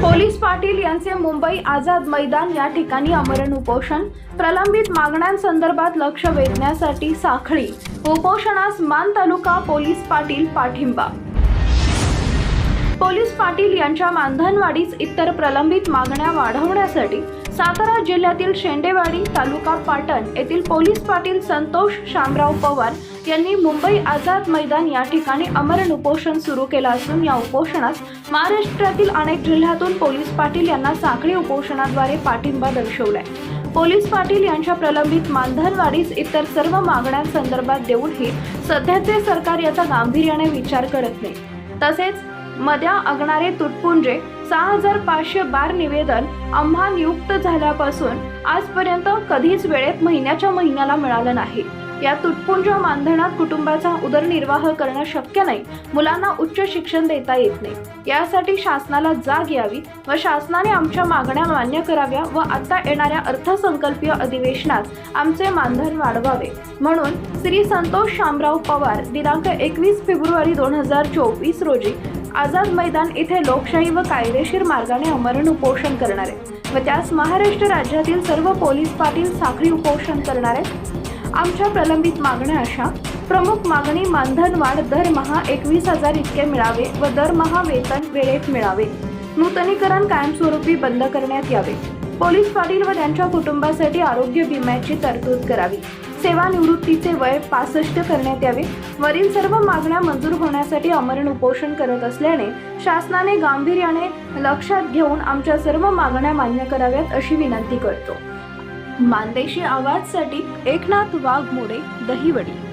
Police Patil यांचे मुंबई आझाद मैदान या ठिकाणी अमरण उपोषण. प्रलंबित मागण्यांसंदर्भात लक्ष वेधण्यासाठी साखळी. उपोषणास मान तालुका पोलीस पाटील पाठिंबा. पोलीस पाटील यांच्या मानधनवाढीस इतर प्रलंबित मागण्या वाढवण्यासाठी सातारा जिल्ह्यातील शेंडेवाडी तालुका पाटण येथील पोलीस पाटील संतोष शामराव पवार यांनी मुंबई आझाद मैदान या ठिकाणी अमरण उपोषण सुरू केलं असून या उपोषणास महाराष्ट्रातील अनेक जिल्ह्यातून पोलीस पाटील यांना साखळी उपोषणाद्वारे पाठिंबा दर्शवलाय. पोलीस पाटील यांच्या प्रलंबित मानधनवाढीस इतर सर्व मागण्यांसंदर्भात देऊनही सध्याचे सरकार याचा गांभीर्याने विचार करत नाही. तसेच मद्या अगणारे तुटपुंजे सहा हजार पाचशे बार निवेदन आम्हा नियुक्त झाल्यापासून आजपर्यंत कधीच वेळेत महिन्याच्या महिन्याला मिळालं नाही. या तुटपुंज मानधनात कुटुंबाचा उदरनिर्वाह करणं शक्य नाही. मुलांना उच्च शिक्षण देता येत नाही. यासाठी शासनाला जाग यावी व शासनाने आमच्या मागण्या मान्य कराव्या व आता येणाऱ्या अर्थसंकल्पीय अधिवेशनात आमचे मानधन वाढवावे. म्हणून श्री संतोष शामराव पवार दिनांक एकवीस फेब्रुवारी दोन हजार चोवीस रोजी आझाद मैदान इथे लोकशाही व कायदेशीर मार्गाने अमरण उपोषण करणार आहे व त्यास महाराष्ट्र राज्यातील सर्व पोलीस पाटील साखळी उपोषण करणार आहेत आमच्या प्रलंबित मागण्या अशा. प्रमुख मागणी मानधन वाढ दरमहा एकवीस हजार इतके मिळावे व दरमहा वेतन वेळेत मिळावे. नूतनीकरण कायमस्वरूपी बंद करण्यात यावे. पोलीस पाटील व त्यांच्या कुटुंबासाठी आरोग्य विम्याची तरतूद करावी. सेवानिवृत्तीचे वय पासष्ट करण्यात यावे. वरील सर्व मागण्या मंजूर होण्यासाठी अमरण उपोषण करत असल्याने शासनाने गांभीर्याने लक्षात घेऊन आमच्या सर्व मागण्या मान्य कराव्यात अशी विनंती करतो. मानदेशी आवाजसाठी एकनाथ वाघमोडे दहिवडी.